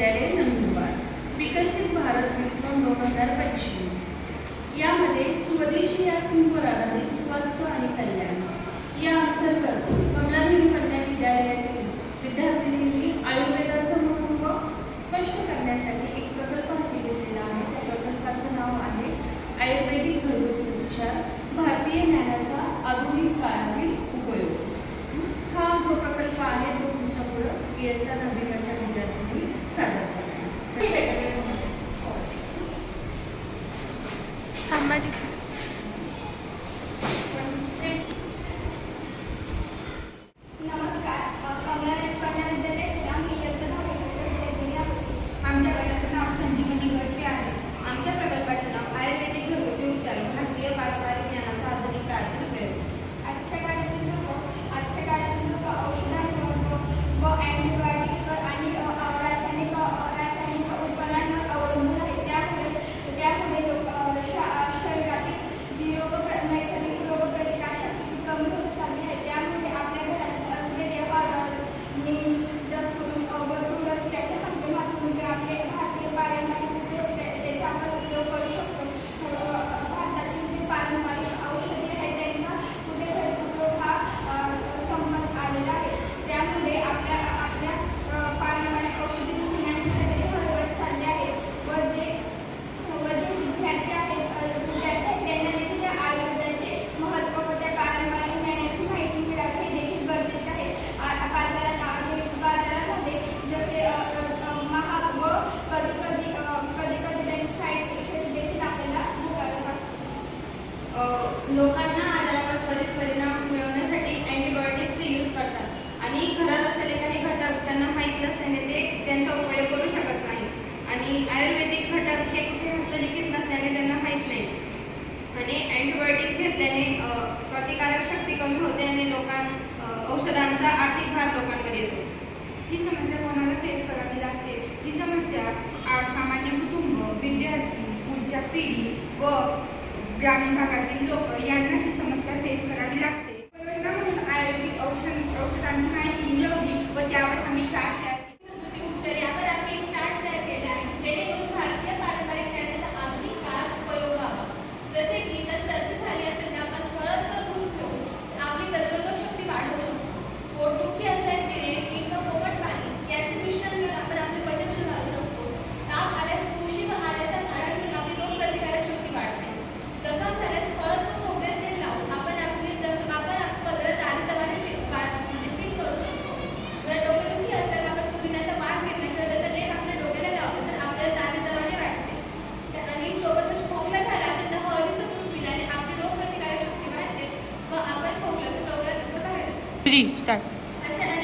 महाविद्यालय नंदुरबार विकसित भारत विक्रम दोन हजार पंचवीस. यामध्ये स्वदेशी या थीमवर आधारित स्वास्थ्य आणि कल्याण या अंतर्गत कमलाबेन कन्या विद्यालयातील विद्यार्थिनींनी आयुर्वेदाचं महत्त्व स्पष्ट करण्यासाठी एक प्रकल्प हाती घेतलेला आहे. त्या प्रकल्पाचं नाव आहे आयुर्वेदिक घरगुती उपचार भारतीय ज्ञानाचा आधुनिक काळातील उपयोग. हा जो प्रकल्प आहे तो तुमच्या पुढं इयत्ता लोकांना आजारावर त्वरित परिणाम मिळवण्यासाठी अँटीबायोटिक्सचे यूज करतात. आणि घरात असलेले काही घटक त्यांना माहीत नसल्याने ते त्यांचा उपयोग करू शकत नाही. आणि आयुर्वेदिक घटक हे कुठे हस्तलिखित नसल्याने त्यांना माहीत नाही. आणि अँटीबायोटिक्स घेतल्याने प्रतिकारक शक्ती कमी होते आणि लोकां औषधांचा आर्थिक भार लोकांवर येतो. ही समस्या कोणाला फेस करावी लागते? ही समस्या सामान्य कुटुंब विद्यार्थी पुढच्या पिढी व ग्रामीण भागातील लोक થ્રી સ્ટાર્ટ